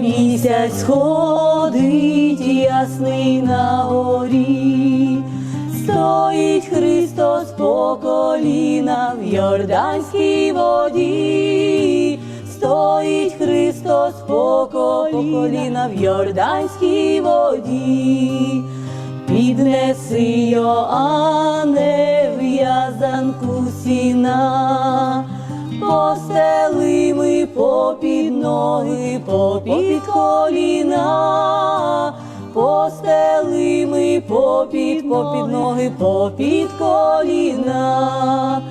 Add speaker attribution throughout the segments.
Speaker 1: Місяць сходить ясний на горі, стоїть Христос по коліна в Йорданській воді, стоїть Христос по коліна в Йорданській воді, піднеси Йоанне в'язанку сіна. Постели ми попід ноги, попід коліна, постели ми попід, попід ноги, попід коліна,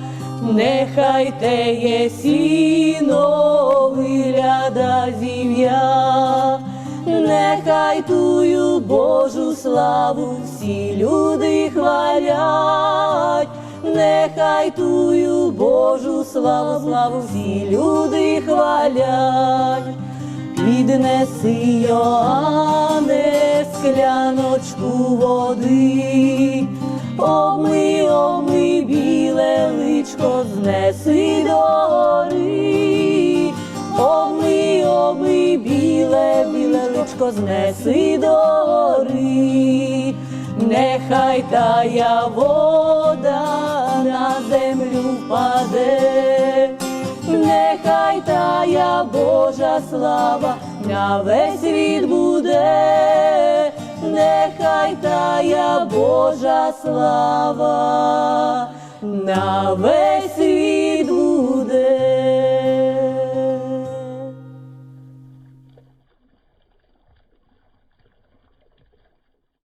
Speaker 1: нехай теє сіно вигляда зів'я, нехай тую Божу славу всі люди хвалять. Нехай тую Божу славу, славу всі люди хвалять, піднеси Йоанне скляночку води, обми, обми біле личко, знеси до гори, обми, обми біле, біле личко, знеси до гори. Нехай тая вода тая Божа слава на весь світ буде, нехай тая Божа слава на весь